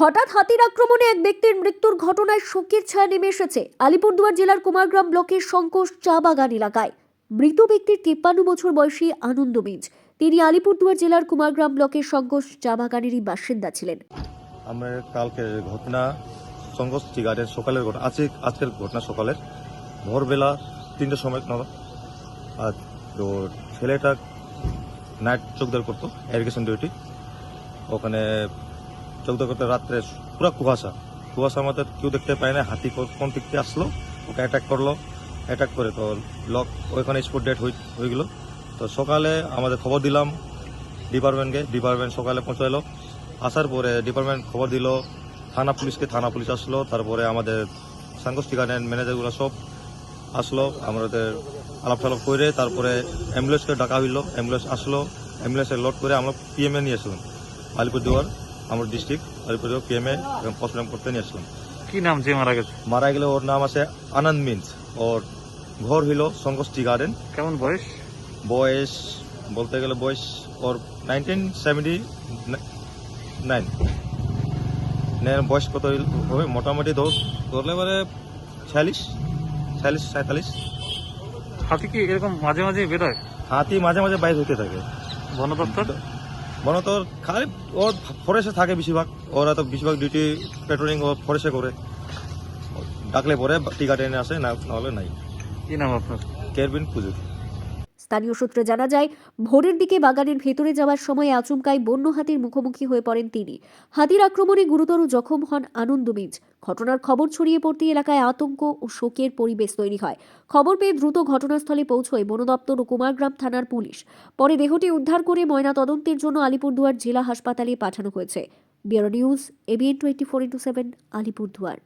হঠাৎ হাতির আক্রমণে এক ব্যক্তির মৃত্যুর ঘটনায় শোকের ছায়া নেমে এসেছে। আলিপুরদুয়ার জেলার কুমারগ্রাম ব্লকের শঙ্কোষ চা বাগান এলাকায়। মৃত ব্যক্তির তিপ্পান্ন বছর বয়সী আনন্দ মিজ। তিনি আলিপুরদুয়ার জেলার কুমারগ্রাম ব্লকের শঙ্কোষ চা বাগানেরই বাসিন্দা ছিলেন। আমরা কালকের ঘটনা সংঘর্ষ টি সকালের ঘটনা, আজকে, আজকের ঘটনা সকালের ভোরবেলা তিনটের সময় নাগাদ, আর তো ছেলেটা নাইট চোখদার করতো এরিগেশন ডিউটি। ওখানে চোখদার করতে রাত্রে পুরো কুয়াশা। কুয়াশার মধ্যে কেউ দেখতে পায় না, হাতি কোন দিক থেকে আসলো, ওকে অ্যাটাক করল। অ্যাটাক করে তো লক ওইখানে স্পট ডেট হয়ে গেলো। তো সকালে আমাদের খবর দিলাম ডিপার্টমেন্টকে ডিপার্টমেন্ট সকালে পৌঁছালো আসার পরে ডিপার্টমেন্ট খবর দিল, থানা পুলিশকে থানা পুলিশ আসলো। তারপরে আমাদের সাংগোষ্ঠী গার্ডেন ম্যানেজারগুলো সব আসলো। আমাদের আলাপ টালাপ করে তারপরে অ্যাম্বুলেন্সকে ডাকা হইল। অ্যাম্বুলেন্স আসলো। অ্যাম্বুলেন্সে লোড করে আমরা পিএমএ নিয়ে আসলাম আলিপুরদুয়ার। আমার ডিস্ট্রিক্ট আলিপুরদুয়ার পিএমএ পোস্টমর্টম করতে নিয়ে আসলাম। কি নাম যে মারা গেছে? মারা গেলে ওর নাম আছে আনন্দ মিন্স। ওর ঘর হইল সংগোষ্ঠী গার্ডেন কেমন বয়স? বয়স বলতে গেলে বয়স ওর নাইনটিন সেভেন্টি নাইন বয়স কত হবে মোটামুটি ধর ধরলে এবারে ছিয়াল্লিশ ছিয়াল্লিশ সাঁতাল্লিশ হাতি কি এরকম মাঝে মাঝে বেরোয়? হাতি মাঝে মাঝে বাইর হতে থাকে। বন দপ্তর মনে তোর খালি ওর ফরেস্টে থাকে বেশিরভাগ। ওরা তো বেশিরভাগ ডিউটি পেট্রোলিং ও ফরেস্টে করে। ডাকলে পরে টিকা টেনে আসে না নাহলে নাই। কি নাম আপনার? কেরবিন পুজো স্থানীয় সূত্রে জানা যায়, ভোরের দিকে বাগানের ভেতরে যাওয়ার সময় আচমকায় বন্য হাতির মুখোমুখি হয়ে পড়েন তিনি। হাতির আক্রমণে গুরুতর জখম হন আনন্দ মিজ। ঘটনার খবর ছড়িয়ে পড়তে এলাকায় আতঙ্ক ও শোকের পরিবেশ তৈরি হয়। খবর পেয়ে দ্রুত ঘটনাস্থলে পৌঁছয় বন দপ্তর ও কুমারগ্রাম থানার পুলিশ। পরে দেহটি উদ্ধার করে ময়না তদন্তের জন্য আলিপুরদুয়ার জেলা হাসপাতালে পাঠানো হয়েছে। Bureau news ABN twenty four into seven, Alipurduar.